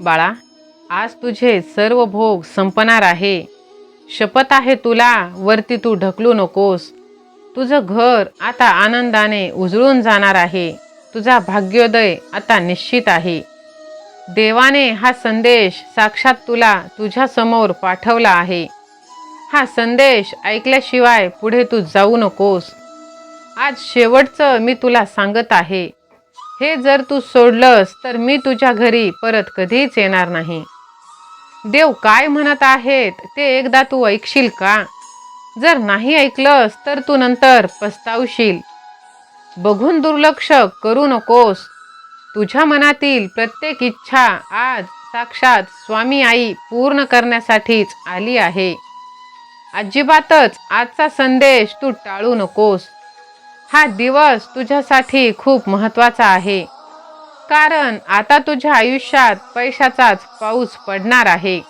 बाळा आज तुझे सर्व भोग संपणार आहे. शपथ आहे तुला वरती तू ढकलू नकोस. तुझं घर आता आनंदाने उजळून जाणार आहे. तुझा भाग्योदय आता निश्चित आहे. देवाने हा संदेश साक्षात तुला तुझ्यासमोर पाठवला आहे. हा संदेश ऐकल्याशिवाय पुढे तू जाऊ नकोस. आज शेवटचं मी तुला सांगत आहे. हे जर तू सोडलंस तर मी तुझ्या घरी परत कधीच येणार नाही. देव काय म्हणत आहेत ते एकदा तू ऐकशील का? जर नाही ऐकलंस तर तू नंतर पस्तावशील. बघून दुर्लक्ष करू नकोस. तुझ्या मनातील प्रत्येक इच्छा आज साक्षात स्वामी आई पूर्ण करण्यासाठीच आली आहे. अजिबातच आजचा संदेश तू टाळू नकोस. हा दिवस तुझ्यासाठी खूप महत्त्वाचा आहे. कारण आता तुझ्या आयुष्यात पैशाचाच पाऊस पडणार आहे.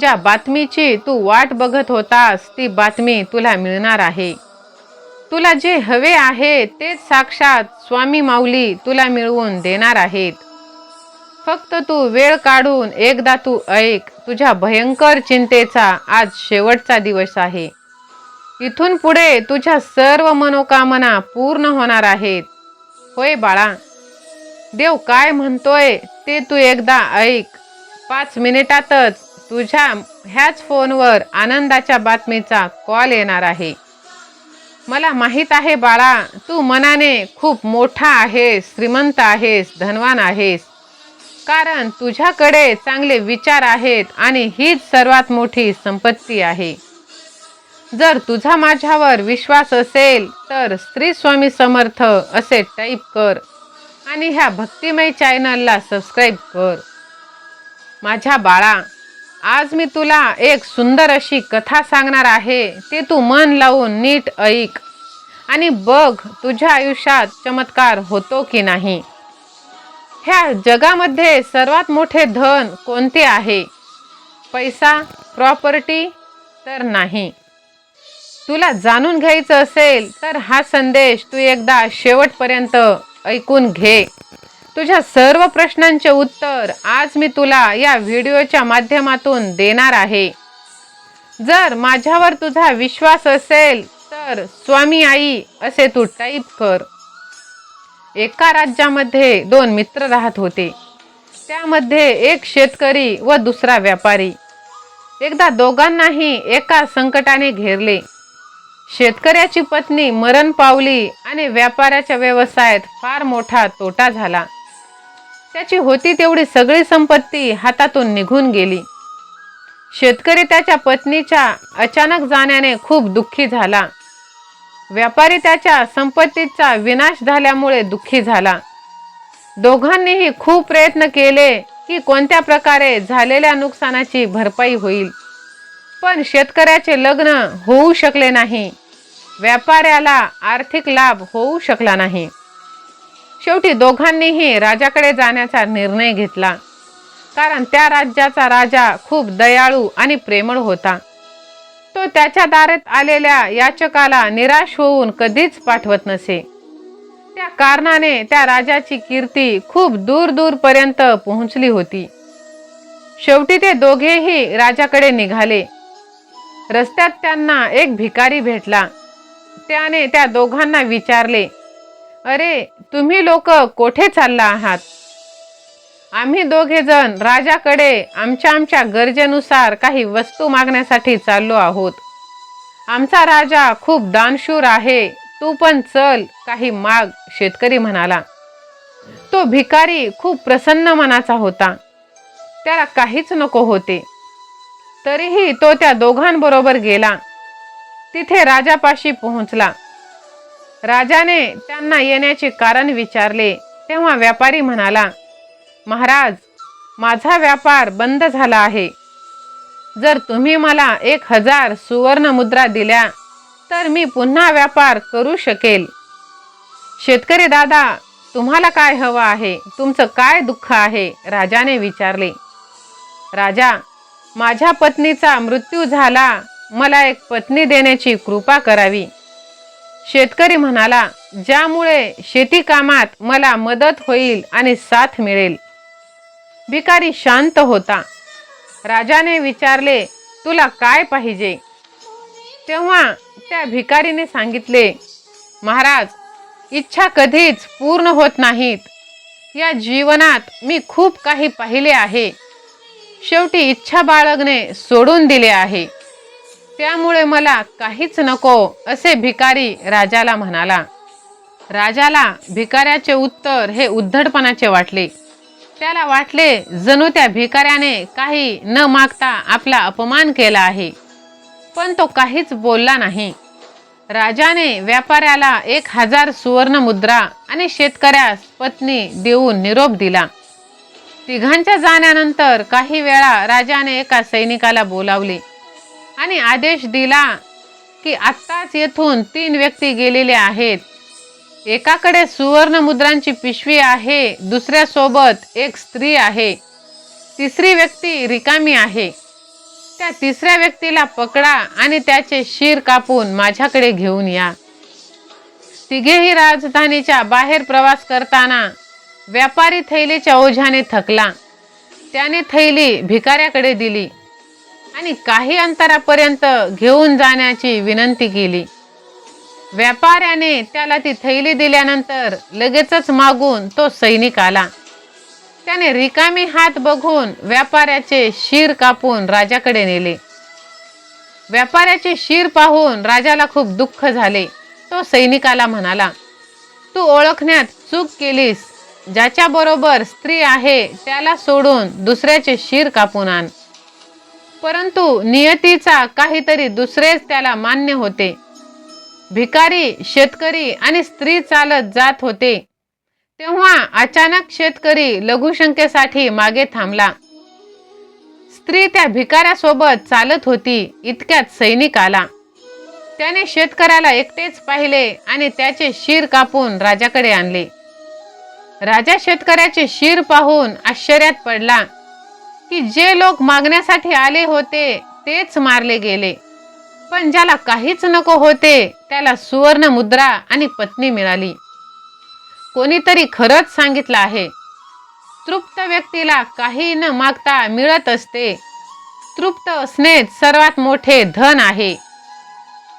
ज्या बातमीची तू वाट बघत होतास ती बातमी तुला मिळणार आहे. तुला जे हवे आहे तेच साक्षात स्वामी माऊली तुला मिळवून देणार आहेत. फक्त तू वेळ काढून एकदा तू ऐक तुझ्या भयंकर चिंतेचा आज शेवटचा दिवस आहे. इथून पुढे तुझ्या सर्व मनोकामना पूर्ण होणार आहेत. होय बाळा. देव काय म्हणतोय ते तू एकदा ऐक. पाच मिनिटातच तुझ्या ह्याच फोनवर आनंदाच्या बातमीचा कॉल येणार आहे. मला माहीत आहे बाळा तू मनाने खूप मोठा आहेस श्रीमंत आहेस धनवान आहेस. कारण तुझ्याकडे चांगले विचार आहेत आणि हीच सर्वात मोठी संपत्ती आहे. जर तुझा माझ्यावर विश्वास असेल तर स्त्री स्वामी समर्थ असे टाईप कर. आणि ह्या भक्तिमय चॅनलला सबस्क्राईब कर. माझ्या बाळा आज मी तुला एक सुंदर अशी कथा सांगणार आहे. ते तू मन लावून नीट ऐक. आणि बघ तुझ्या आयुष्यात चमत्कार होतो की नाही. ह्या जगामध्ये सर्वात मोठे धन कोणते आहे? पैसा प्रॉपर्टी तर नाही. तुला जाणून घ्यायचं असेल तर हा संदेश तू एकदा शेवटपर्यंत ऐकून घे. तुझ्या सर्व प्रश्नांचे उत्तर आज मी तुला या व्हिडिओच्या माध्यमातून देणार आहे. जर माझ्यावर तुझा विश्वास असेल तर स्वामी आई असे तू टाईप कर. एका राज्यामध्ये दोन मित्र राहत होते. त्यामध्ये एक शेतकरी व दुसरा व्यापारी. एकदा दोघांनाही एका संकटाने घेरले. शेतकऱ्याची पत्नी मरण पावली आणि व्यापाऱ्याच्या व्यवसायात फार मोठा तोटा झाला. त्याची होती तेवढी सगळी संपत्ती हातातून निघून गेली. शेतकरी त्याच्या पत्नीच्या अचानक जाण्याने खूप दुःखी झाला. व्यापारी त्याच्या संपत्तीचा विनाश झाल्यामुळे दुःखी झाला. दोघांनीही खूप प्रयत्न केले की कोणत्या प्रकारे झालेल्या नुकसानाची भरपाई होईल. पण शेतकऱ्याचे लग्न होऊ शकले नाही. व्यापाऱ्याला आर्थिक लाभ होऊ शकला नाही. शेवटी दोघांनीही राजाकडे जाण्याचा निर्णय घेतला. कारण त्या राज्याचा राजा खूप दयाळू आणि प्रेमळ होता. तो त्याच्या दारात आलेल्या याचकाला निराश होऊन कधीच पाठवत नसे. त्या कारणाने त्या राजाची कीर्ती खूप दूर दूरपर्यंत पोहोचली होती. शेवटी ते दोघेही राजाकडे निघाले. रस्त्यात त्यांना एक भिकारी भेटला. त्याने त्या दोघांना विचारले अरे तुम्ही लोक कोठे चालला आहात? आम्ही दोघे जण राजाकडे आमच्या आमच्या गरजेनुसार काही वस्तू मागण्यासाठी चाललो आहोत. आमचा राजा खूप दानशूर आहे तू पण चल काही माग शेतकरी म्हणाला. तो भिकारी खूप प्रसन्न मनाचा होता. त्याला काहीच नको होते. तरीही तो त्या दोघांबरोबर गेला. तिथे राजापाशी पोहोचला. राजाने त्यांना येण्याचे कारण विचारले. तेव्हा व्यापारी म्हणाला महाराज माझा व्यापार बंद झाला आहे. जर तुम्ही मला एक हजार सुवर्ण मुद्रा दिल्या तर मी पुन्हा व्यापार करू शकेल. शेतकरी दादा तुम्हाला काय हवं आहे? तुमचं काय दुःख आहे? राजाने विचारले. राजा माझ्या पत्नीचा मृत्यू झाला. मला एक पत्नी देण्याची कृपा करावी. शेतकरी म्हणाला ज्यामुळे शेती कामात मला मदत होईल आणि साथ मिळेल. भिकारी शांत होता. राजाने विचारले तुला काय पाहिजे? तेव्हा त्या भिकारीने सांगितले महाराज इच्छा कधीच पूर्ण होत नाहीत. या जीवनात मी खूप काही पाहिले आहे. शेवटी इच्छा बाळगणे सोडून दिले आहे. त्यामुळे मला काहीच नको असे भिकारी राजाला म्हणाला. राजाला भिकाऱ्याचे उत्तर हे उद्धटपणाचे वाटले. त्याला वाटले जणू त्या भिकाऱ्याने काही न मागता आपला अपमान केला आहे. पण तो काहीच बोलला नाही. राजाने व्यापाऱ्याला एक हजार सुवर्ण मुद्रा आणि शेतकऱ्यास पत्नी देऊन निरोप दिला. तिघांच्या जाण्यानंतर काही वेळा राजाने एका सैनिकाला बोलावले. आणि आदेश दिला की आत्ताच येथून तीन व्यक्ती गेलेले आहेत. एकाकडे सुवर्ण मुद्रांची पिशवी आहे दुसऱ्यासोबत एक स्त्री आहे. तिसरी व्यक्ती रिकामी आहे. त्या तिसऱ्या व्यक्तीला पकडा आणि त्याचे शिर कापून माझ्याकडे घेऊन या. तिघेही राजधानीच्या बाहेर प्रवास करताना व्यापारी थैलीच्या ओझ्याने थकला. त्याने थैली भिकाऱ्याकडे दिली. आणि काही अंतरापर्यंत घेऊन जाण्याची विनंती केली. व्यापाऱ्याने त्याला ती थैली दिल्यानंतर लगेचच मागून तो सैनिक आला. त्याने रिकामी हात बघून व्यापाऱ्याचे शिर कापून राजाकडे नेले. व्यापाऱ्याचे शिर पाहून राजाला खूप दुःख झाले. तो सैनिकाला म्हणाला तू ओळखण्यात चूक केलीस. ज्याच्याबरोबर स्त्री आहे त्याला सोडून दुसऱ्याचे शिर कापून आण. परंतु नियतीचा काहीतरी दुसरेच त्याला मान्य होते. भिकारी शेतकरी आणि स्त्री चालत जात होते. तेव्हा अचानक शेतकरी लघुशंकेसाठी मागे थांबला. स्त्री त्या भिकाऱ्यासोबत चालत होती इतक्यात सैनिक आला. त्याने शेतकऱ्याला एकटेच पाहिले आणि त्याचे शिर कापून राजाकडे आणले. राजा शेतकऱ्याचे शिर पाहून आश्चर्यात पडला. की जे लोक मागण्यासाठी आले होते तेच मारले गेले. पण ज्याला काहीच नको होते त्याला सुवर्ण मुद्रा आणि पत्नी मिळाली. कोणीतरी खरंच सांगितलं आहे तृप्त व्यक्तीला काही न मागता मिळत असते. तृप्त असणेच सर्वात मोठे धन आहे.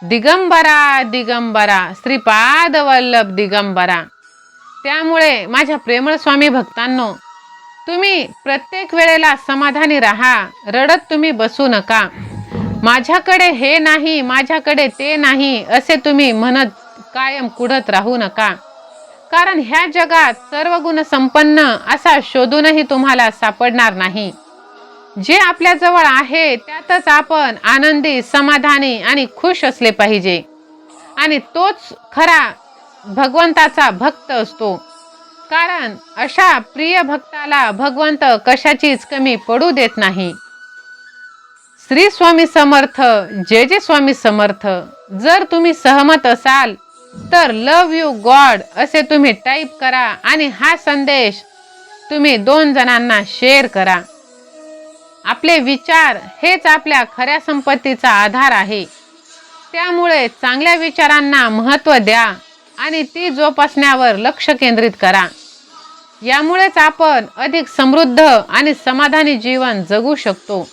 दिगंबरा दिगंबरा श्रीपाद वल्लभ दिगंबरा. त्यामुळे माझ्या प्रेमळ स्वामी भक्तांनो तुम्ही प्रत्येक वेळेला समाधानी राहा. रडत तुम्ही बसू नका. माझ्याकडे हे नाही माझ्याकडे ते नाही असे तुम्ही म्हणत कायम कुढत राहू नका. कारण ह्या जगात सर्व गुण संपन्न असा शोधूनही तुम्हाला सापडणार नाही. जे आपल्याजवळ आहे त्यातच आपण आनंदी समाधानी आणि खुश असले पाहिजे. आणि तोच खरा भगवंताचा भक्त असतो. कारण अशा प्रिय भक्ताला भगवंत कशाचीच कमी पडू देत नाही. श्री स्वामी समर्थ जे जे स्वामी समर्थ. जर तुम्ही सहमत असाल तर लव यू गॉड असे तुम्ही टाईप करा आणि हा संदेश तुम्ही दोन जणांना शेअर करा. आपले विचार हेच आपल्या खऱ्या संपत्तीचा आधार आहे. त्यामुळे चांगल्या विचारांना महत्त्व द्या. आणि ती जोपासण्यावर लक्ष केंद्रित करा. यामुळेच आपण अधिक समृद्ध आणि समाधानी जीवन जगू शकतो.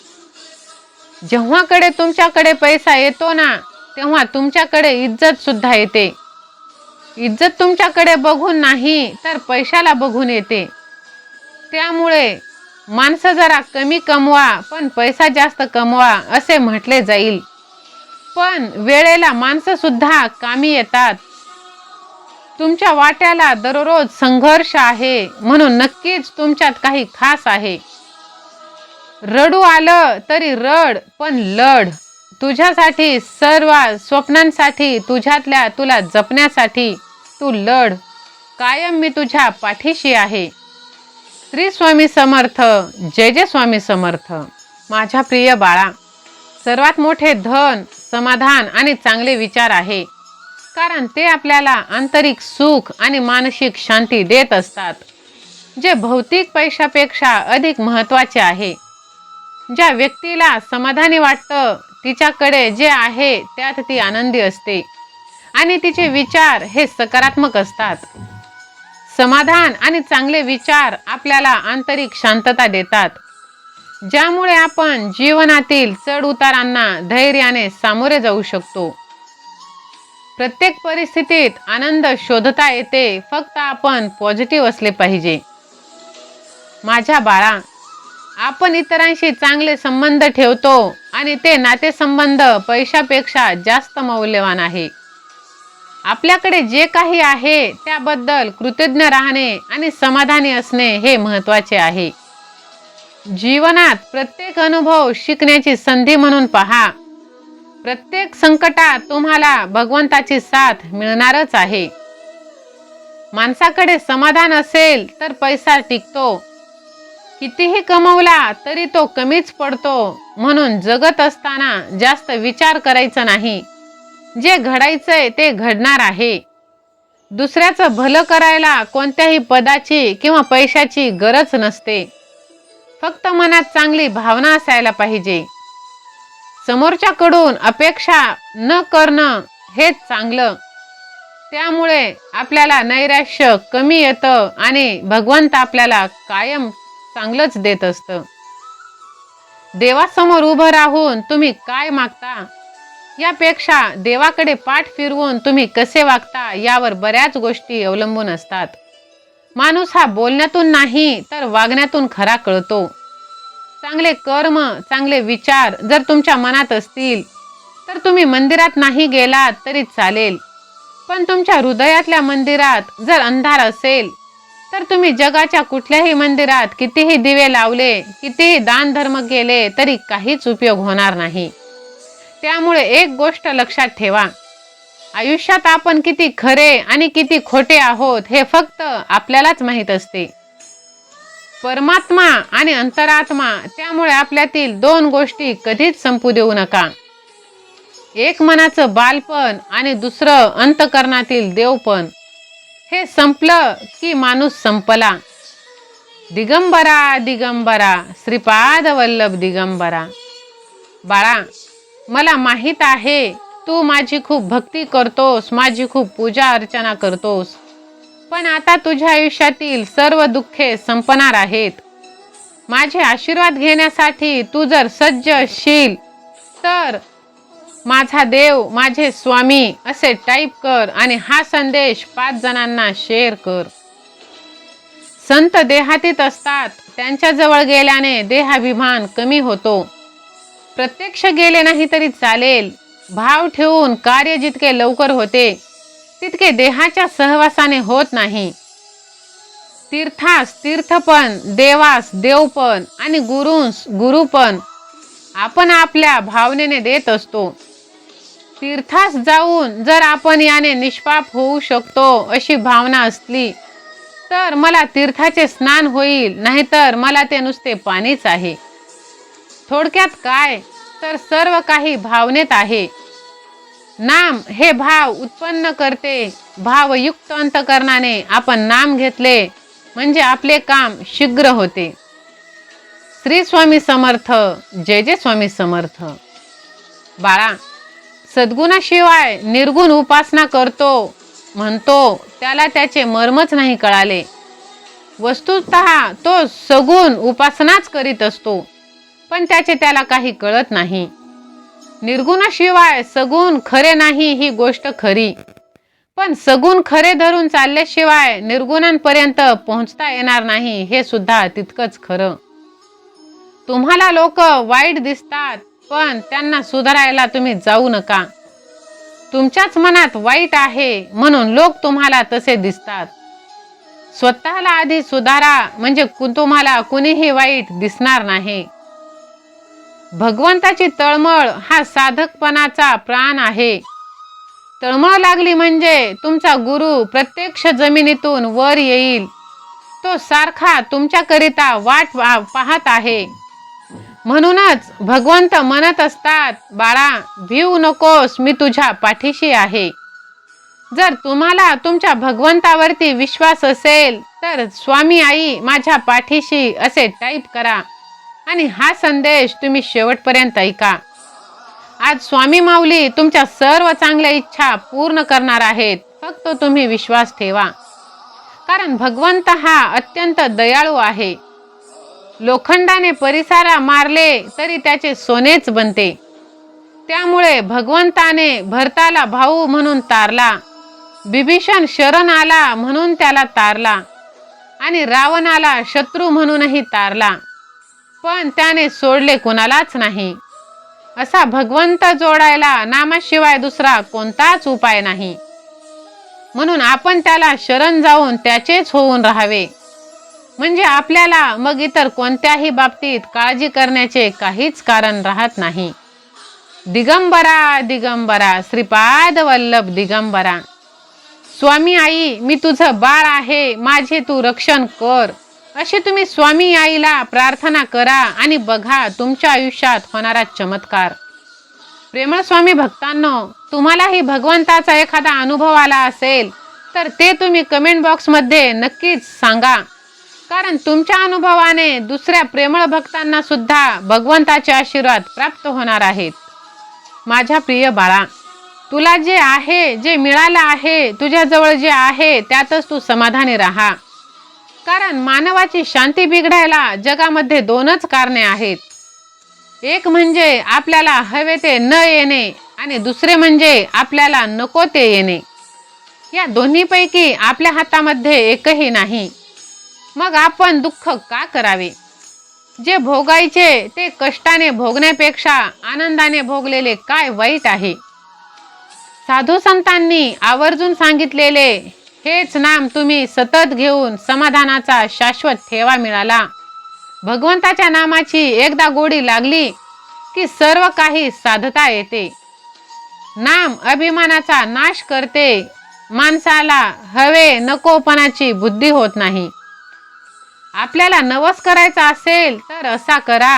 जेव्हाकडे तुमच्याकडे पैसा येतो ना तेव्हा तुमच्याकडे इज्जत सुद्धा येते. इज्जत तुमच्याकडे बघून नाही तर पैशाला बघून येते. त्यामुळे माणसं जरा कमी कमवा पण पैसा जास्त कमवा असे म्हटले जाईल. पण वेळेला माणसंसुद्धा कामी येतात. तुमच्या वाट्याला दररोज संघर्ष आहे म्हणून नक्कीच तुमच्यात काही खास आहे. रडू आलं तरी रड पण लढ. तुझ्यासाठी सर्व स्वप्नांसाठी तुझ्यातल्या तुला जपण्यासाठी तू लढ. कायम मी तुझ्या पाठीशी आहे. श्री स्वामी समर्थ जय जय स्वामी समर्थ. माझ्या प्रिय बाळा सर्वात मोठे धन समाधान आणि चांगले विचार आहे. कारण ते आपल्याला आंतरिक सुख आणि मानसिक शांती देत असतात जे भौतिक पैशापेक्षा अधिक महत्त्वाचे आहे. ज्या व्यक्तीला समाधानी वाटतं तिच्याकडे जे आहे त्यात ती आनंदी असते आणि तिचे विचार हे सकारात्मक असतात. समाधान आणि चांगले विचार आपल्याला आंतरिक शांतता देतात ज्यामुळे आपण जीवनातील चढ उतारांना धैर्याने सामोरे जाऊ शकतो. प्रत्येक परिस्थितीत आनंद शोधता येते. फक्त आपण पॉझिटिव्ह असले पाहिजे. माझ्या बाळा आपण इतरांशी चांगले संबंध ठेवतो आणि ते नातेसंबंध पैशापेक्षा जास्त मौल्यवान आहे. आपल्याकडे जे काही आहे त्याबद्दल कृतज्ञ राहणे आणि समाधानी असणे हे महत्त्वाचे आहे. जीवनात प्रत्येक अनुभव शिकण्याची संधी म्हणून पहा. प्रत्येक संकटात तुम्हाला भगवंताची साथ मिळणारच आहे. माणसाकडे समाधान असेल तर पैसा टिकतो. कितीही कमवला तरी तो कमीच पडतो म्हणून जगत असताना जास्त विचार करायचा नाही. जे घडायचंय ते घडणार आहे. दुसऱ्याचं भलं करायला कोणत्याही पदाची किंवा पैशाची गरज नसते. फक्त मनात चांगली भावना असायला पाहिजे. समोरच्याकडून अपेक्षा न करणं हेच चांगलं. त्यामुळे आपल्याला नैराश्य कमी येतं आणि भगवंत आपल्याला कायम चांगलंच देत असतं. देवासमोर उभं राहून तुम्ही काय मागता? यापेक्षा देवाकडे पाठ फिरवून तुम्ही कसे वागता यावर बऱ्याच गोष्टी अवलंबून असतात. माणूस हा बोलण्यातून नाही तर वागण्यातून खरा कळतो. चांगले कर्म चांगले विचार जर तुमच्या मनात असतील तर तुम्ही मंदिरात नाही गेलात तरी चालेल. पण तुमच्या हृदयातल्या मंदिरात जर अंधार असेल तर तुम्ही जगाच्या कुठल्याही मंदिरात कितीही दिवे लावले कितीही दानधर्म केले तरी काहीच उपयोग होणार नाही. त्यामुळे एक गोष्ट लक्षात ठेवा. आयुष्यात आपण किती खरे आणि किती खोटे आहोत हे फक्त आपल्यालाच माहीत असते. परमात्मा आणि अंतरात्मा त्यामुळे आपल्यातील दोन गोष्टी कधीच संपू देऊ नका. एक मनाचं बालपण आणि दुसरं अंतकरणातील देवपण. हे संपलं की माणूस संपला. दिगंबरा दिगंबरा श्रीपाद वल्लभ दिगंबरा. बाळा मला माहीत आहे तू माझी खूप भक्ती करतोस माझी खूप पूजा अर्चना करतोस. पण आता तुझ्या आयुष्यातील सर्व दुःखे संपणार आहेत. माझे आशीर्वाद घेण्यासाठी तू जर सज्ज असशील तर माझा देव माझे स्वामी असे टाईप कर आणि हा संदेश पाच जणांना शेअर कर. संत देहातीत असतात त्यांच्याजवळ गेल्याने देहाभिमान कमी होतो. प्रत्यक्ष गेले नाही तरी चालेल. भाव ठेवून कार्य जितके लवकर होते तितके देहाच्या सहवासाने होत नाही. तीर्थास तीर्थपण देवास देवपण आणि गुरुंस गुरुपण आपण आपल्या भावनेने देत असतो. तीर्थास जाऊन जर आपण याने निष्पाप होऊ शकतो अशी भावना असली तर मला तीर्थाचे स्नान होईल नाहीतर मला ते नुसते पाणीच आहे. थोडक्यात काय? तर सर्व काही भावनेत आहे. नाम हे भाव उत्पन्न करते. भावयुक्त अंतकरणाने आपण नाम घेतले म्हणजे आपले काम शीघ्र होते. श्री स्वामी समर्थ जय जय स्वामी समर्थ. बाळा सद्गुणाशिवाय निर्गुण उपासना करतो म्हणतो त्याला त्याचे मर्मच नाही कळाले. वस्तुत तो सगुण उपासनाच करीत असतो पण त्याचे त्याला काही कळत नाही. निर्गुणाशिवाय सगुण खरे नाही ही गोष्ट खरी. पण सगुण खरे धरून चालल्याशिवाय निर्गुणांपर्यंत पोहोचता येणार नाही हे सुद्धा तितकंच खरं. तुम्हाला लोक वाईट दिसतात पण त्यांना सुधारायला तुम्ही जाऊ नका. तुमच्याच मनात वाईट आहे म्हणून लोक तुम्हाला तसे दिसतात. स्वतःला आधी सुधारा म्हणजे तुम्हाला कुणीही वाईट दिसणार नाही. भगवंताची तळमळ हा साधकपणाचा प्राण आहे. तळमळ लागली म्हणजे तुमचा गुरु प्रत्यक्ष जमिनीतून वर येईल. तो सारखा तुमच्याकरिता वाट पाहत आहे. म्हणूनच भगवंत म्हणत असतात बाळा भिऊ नकोस मी तुझ्या पाठीशी आहे. जर तुम्हाला तुमच्या भगवंतावरती विश्वास असेल तर स्वामी आई माझ्या पाठीशी असे टाईप करा. आणि हा संदेश तुम्ही शेवटपर्यंत ऐका. आज स्वामी माऊली तुमच्या सर्व चांगल्या इच्छा पूर्ण करणार आहेत. फक्त तुम्ही विश्वास ठेवा. कारण भगवंत हा अत्यंत दयाळू आहे. लोखंडाने परिसारा मारले तरी त्याचे सोनेच बनते. त्यामुळे भगवंताने भरताला भाऊ म्हणून तारला. बिभीषण शरण आला म्हणून त्याला तारला. आणि रावणाला शत्रू म्हणूनही तारला. पण त्याने सोडले कुणालाच नाही. असा भगवंत जोडायला नामाशिवाय दुसरा कोणताच उपाय नाही. म्हणून आपण त्याला शरण जाऊन त्याचेच होऊन राहावे. म्हणजे आपल्याला मग इतर कोणत्याही बाबतीत काळजी करण्याचे काहीच कारण राहत नाही. दिगंबरा दिगंबरा श्रीपाद वल्लभ दिगंबरा. स्वामी आई मी तुझं बाळ आहे माझे तू रक्षण कर. अशी तुम्ही स्वामी आईला प्रार्थना करा आणि बघा तुमच्या आयुष्यात होणारा चमत्कार. प्रेमळ स्वामी भक्तांनो तुम्हालाही भगवंताचा एखादा अनुभव आला असेल तर ते तुम्ही कमेंट बॉक्समध्ये नक्कीच सांगा. कारण तुमच्या अनुभवाने दुसऱ्या प्रेमळ भक्तांना सुद्धा भगवंताचे आशीर्वाद प्राप्त होणार आहेत. माझ्या प्रिय बाळा तुला जे आहे जे मिळालं आहे तुझ्याजवळ जे आहे त्यातच तू समाधानी राहा. कारण मानवाची शांती बिघडायला जगामध्ये दोनच कारणे आहेत. एक म्हणजे आपल्याला हवे ते न येणे आणि दुसरे म्हणजे आपल्याला नको ते येणे. या दोन्हीपैकी आपल्या हातामध्ये एकही नाही. मग आपण दुःख का करावे? जे भोगायचे ते कष्टाने भोगण्यापेक्षा आनंदाने भोगलेले काय वाईट आहे? साधू संतांनी आवर्जून सांगितलेले हेच नाम तुम्ही सतत घेऊन समाधानाचा शाश्वत ठेवा मिळाला. भगवंताच्या नामाची एकदा गोडी लागली की सर्व काही साधता येते. नाम अभिमानाचा नाश करते. माणसाला हवे नकोपणाची बुद्धी होत नाही. आपल्याला नवस करायचा असेल तर असा करा.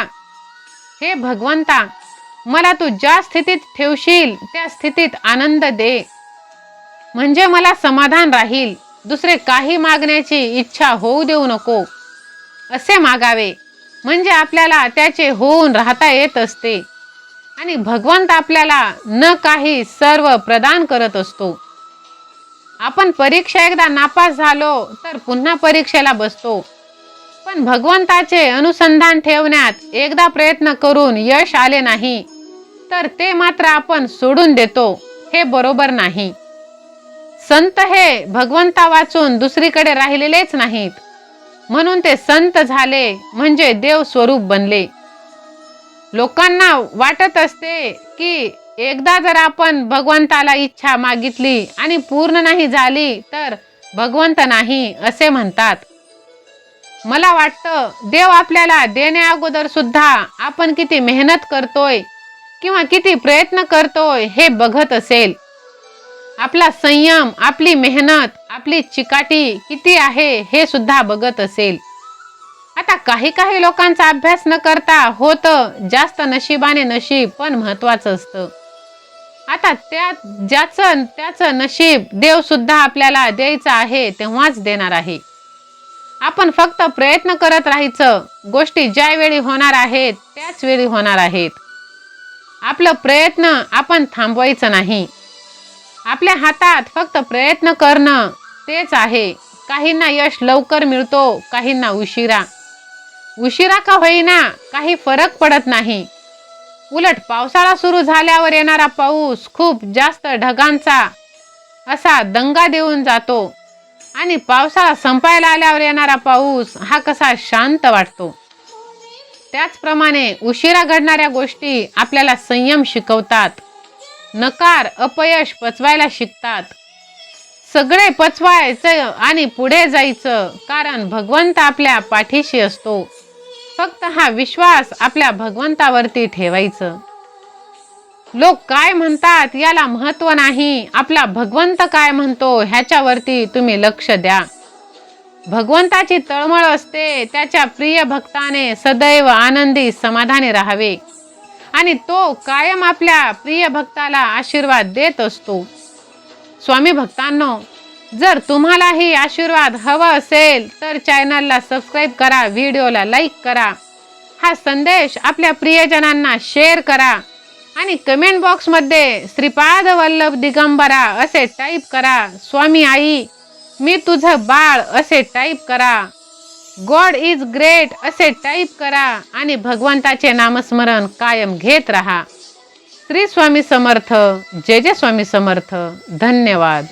हे भगवंता मला तू ज्या स्थितीत ठेवशील त्या स्थितीत आनंद दे. म्हणजे मला समाधान राहील. दुसरे काही मागण्याची इच्छा होऊ देऊ नको. असे मागावे. म्हणजे आपल्याला त्याचे होऊन राहता येत असते. आणि भगवंत आपल्याला न काही सर्व प्रदान करत असतो. आपण परीक्षा एकदा नापास झालो तर पुन्हा परीक्षेला बसतो. पण भगवंताचे अनुसंधान ठेवण्यात एकदा प्रयत्न करून यश आले नाही. तर ते मात्र आपण सोडून देतो. हे बरोबर नाही. संत हे भगवंता वाचून दुसरीकडे राहिलेलेच नाहीत. म्हणून ते संत झाले म्हणजे देव स्वरूप बनले. लोकांना वाटत असते की एकदा जर आपण भगवंताला इच्छा मागितली आणि पूर्ण नाही झाली तर भगवंत नाही असे म्हणतात. मला वाटतं देव आपल्याला देण्या अगोदर सुद्धा आपण किती मेहनत करतोय किंवा किती प्रयत्न करतोय हे बघत असेल. आपला संयम आपली मेहनत आपली चिकाटी किती आहे हे सुद्धा बघत असेल. आता काही काही लोकांचा अभ्यास न करता होतं जास्त नशिबाने नशीब पण महत्वाचं असतं. आता त्या ज्याचं त्याचं नशीब देव सुद्धा आपल्याला द्यायचं आहे तेव्हाच देणार आहे. आपण फक्त प्रयत्न करत राहायचं गोष्टी ज्यावेळी होणार आहेत त्याच वेळी होणार आहेत. आपलं प्रयत्न आपण थांबवायचं नाही. आपल्या हातात फक्त प्रयत्न करणं तेच आहे. काहींना यश लवकर मिळतो काहींना उशिरा. उशिरा का होईना काही फरक पडत नाही. उलट पावसाळा सुरू झाल्यावर येणारा पाऊस खूप जास्त ढगांचा असा दंगा देऊन जातो. आणि पावसाळा संपायला आल्यावर येणारा पाऊस हा कसा शांत वाटतो. त्याचप्रमाणे उशिरा घडणाऱ्या गोष्टी आपल्याला संयम शिकवतात. नकार अपयश पचवायला शिकतात. सगळे पचवायचं आणि पुढे जायचं कारण भगवंत आपल्या पाठीशी असतो. फक्त हा विश्वास आपल्या भगवंतावरती ठेवायचं. लोक काय म्हणतात याला महत्त्व नाही. आपला भगवंत काय म्हणतो ह्याच्यावरती तुम्ही लक्ष द्या. भगवंताची तळमळ असते त्याच्या प्रिय भक्ताने सदैव आनंदी समाधानी राहावे. आणि तो कायम आपल्या प्रिय भक्ताला आशीर्वाद देत असतो. स्वामी भक्तांनो जर तुम्हालाही आशीर्वाद हवा असेल तर चॅनलला सबस्क्राईब करा व्हिडिओला लाईक करा. हा संदेश आपल्या प्रियजनांना शेअर करा आणि कमेंट बॉक्समध्ये श्रीपाद वल्लभ दिगंबरा असे टाईप करा. स्वामी आई मी तुझं बाळ असे टाईप करा. गॉड इज ग्रेट असे टाईप करा आणि भगवंताचे नामस्मरण कायम घेत राहा. श्री स्वामी समर्थ जय जय स्वामी समर्थ. धन्यवाद.